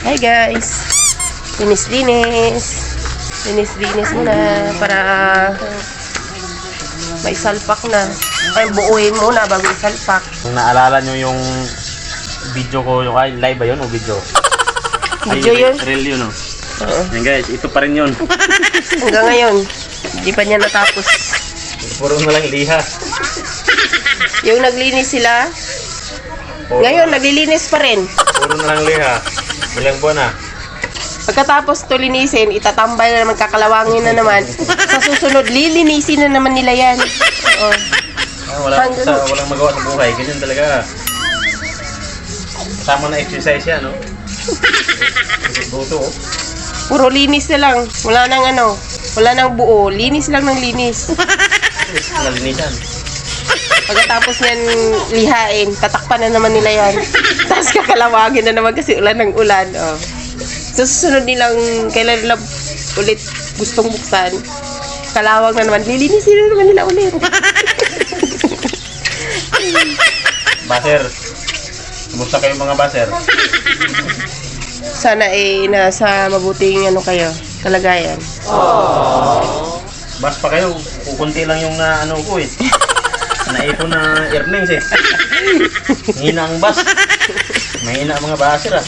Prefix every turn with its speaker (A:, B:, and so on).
A: Hi guys! Linis-linis. Linis-linis muna para may salpak na. Ay, buuin muna bago isalpak.
B: Kung naalala nyo yung video ko, yung ay, live ba yun o video?
A: Video
B: Ay,
A: yun?
B: Real yun, oh.
A: Oo.
B: Yan guys, ito pa rin yun.
A: Hanggang ngayon, hindi pa niya natapos.
B: Puro na lang liha.
A: Yung naglinis sila,
B: Puro,
A: ngayon naglilinis pa rin.
B: Puro na lang liha. Ilang buwan na.
A: Pagkatapos to linisin, itatambay na naman, kakalawangin na naman. Sa susunod, lilinisin na naman nila yan. Oo.
B: Ah, wala
A: Hanggang-
B: sa, walang magawa sa buhay. Ganyan talaga. Kasama na exercise yan, no? Buto, oh.
A: Puro linis na lang. Wala nang ano, wala nang buo. Linis lang ng linis.
B: Nalinisan.
A: Pagkatapos niyan lihain, tatakpan na naman nila yan. Tapos kakalawagin na naman kasi ulan ng ulan. Oh. Sa susunod nilang kailan nila ulit gustong buksan, kalawag na naman, lilinisin na naman nila ulit.
B: Baser. Kumusta kayo mga baser?
A: Sana eh nasa mabuting ano kayo, kalagayan.
B: Bas pa kayo. Kukunti lang yung na ano ko eh. Naipon na earnings eh. Hina ang bas. Mahina ang mga baser ah.